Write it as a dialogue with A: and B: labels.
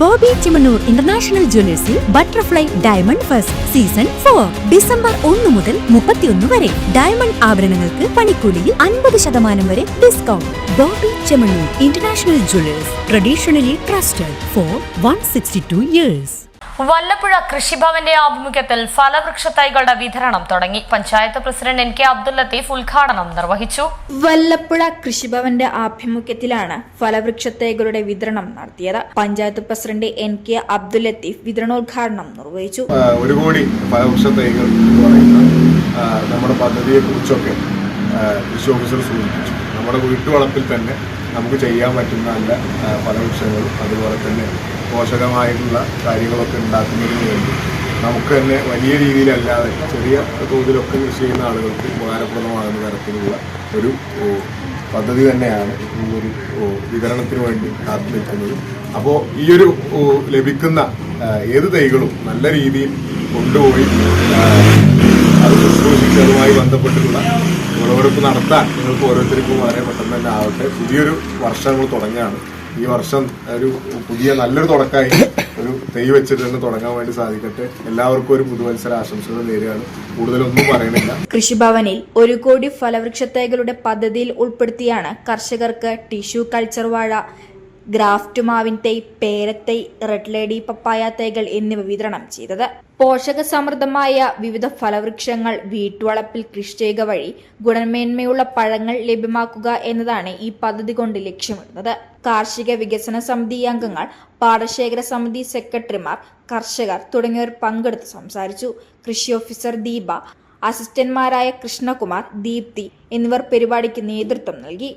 A: Bobby Chemmanur international ജ്വല്ലേഴ്സിൽ butterfly diamond first season four. December ഒന്ന് മുതൽ മുപ്പത്തിയൊന്ന് വരെ. ഡയമണ്ട് ആഭരണങ്ങൾക്ക് പണിക്കൂലിയിൽ അൻപത് ശതമാനം വരെ discount Boby Chemmanur international jewellers traditionally trusted for one sixty two years
B: Vallappuzha കൃഷിഭവന്റെ ആഭിമുഖ്യത്തിൽ ഫലവൃക്ഷ തൈകളുടെ വിതരണം തുടങ്ങി. Panchayat president N K Abdul Latheef ഉദ്ഘാടനം നിർവഹിച്ചു.
C: വല്ലപ്പുഴ കൃഷിഭവന്റെ ആഭിമുഖ്യത്തിലാണ് ഫലവൃക്ഷ തൈകളുടെ വിതരണം നടത്തിയത്. Panchayat president N K Abdul Latheef വിതരണോദ്ഘാടനം നിർവഹിച്ചു.
D: ഒരു കോടി ഫലവൃക്ഷ തൈകൾ നമ്മുടെ പദ്ധതിയെ കുറിച്ചൊക്കെ കൃഷി ഓഫീസർ സൂചിപ്പിച്ചു. നമ്മുടെ വീട്ടുവളപ്പിൽ തന്നെ നമുക്ക് ചെയ്യാൻ പറ്റുന്ന നല്ല ഫലവൃക്ഷങ്ങളും അതുപോലെ തന്നെ പോഷകമായിട്ടുള്ള കാര്യങ്ങളൊക്കെ ഉണ്ടാക്കുന്നതിന് വേണ്ടി. നമുക്ക് തന്നെ വലിയ രീതിയിലല്ലാതെ ചെറിയ തോതിലൊക്കെ കൃഷി ചെയ്യുന്ന ആളുകൾക്ക് ഉപകാരപ്രദമാകുന്ന തരത്തിലുള്ള ഒരു പദ്ധതി തന്നെയാണ് ഈ ഒരു വിതരണത്തിന് വേണ്ടി കാത്തു നിൽക്കുന്നത് അപ്പോൾ ഈ ഒരു ലഭിക്കുന്ന ഏത് തൈകളും നല്ല രീതിയിൽ കൊണ്ടുപോയി അത് ശുശ്രൂഷിച്ച് ബന്ധപ്പെട്ടിട്ടുള്ള വിളവെടുപ്പ് നടത്താൻ നിങ്ങൾക്ക് ഓരോരുത്തർക്കും വളരെ പെട്ടെന്ന് തന്നെ ആവട്ടെ. പുതിയൊരു വർഷം തുടങ്ങുകയാണ്. ഈ വർഷം ഒരു പുതിയ നല്ലൊരു തുടക്കമായി ഒരു തൈ വെച്ചിട്ട് തന്നെ തുടങ്ങാൻ വേണ്ടി സാധിക്കട്ടെ. എല്ലാവർക്കും ഒരു പുതുവത്സര ആശംസകൾ നേരിടാണ് കൂടുതലൊന്നും പറയണില്ല.
C: കൃഷിഭവനിൽ ഒരു കോടി ഫലവൃക്ഷത്തൈകളുടെ പദ്ധതിയിൽ ഉൾപ്പെടുത്തിയാണ് കർഷകർക്ക് ടിഷ്യൂ കൾച്ചർ വാഴ. ഗ്രാഫ്റ്റ് മാവിൻ തൈ പേരത്തൈ റെഡ് ലേഡി പപ്പായ തൈകൾ എന്നിവ വിതരണം ചെയ്തത്. പോഷക സമൃദ്ധമായ വിവിധ ഫലവൃക്ഷങ്ങൾ വീട്ടുവളപ്പിൽ കൃഷി ചെയ്യുക വഴി ഗുണമേന്മയുള്ള പഴങ്ങൾ ലഭ്യമാക്കുക എന്നതാണ് ഈ പദ്ധതി കൊണ്ട് ലക്ഷ്യമിടുന്നത്. കാർഷിക വികസന സമിതി അംഗങ്ങൾ പാടശേഖര സമിതി സെക്രട്ടറിമാർ കർഷകർ തുടങ്ങിയവർ പങ്കെടുത്ത് സംസാരിച്ചു. കൃഷി ഓഫീസർ ദീപ അസിസ്റ്റന്റ്മാരായ കൃഷ്ണകുമാർ ദീപ്തി എന്നിവർ പരിപാടിക്ക് നേതൃത്വം നൽകി.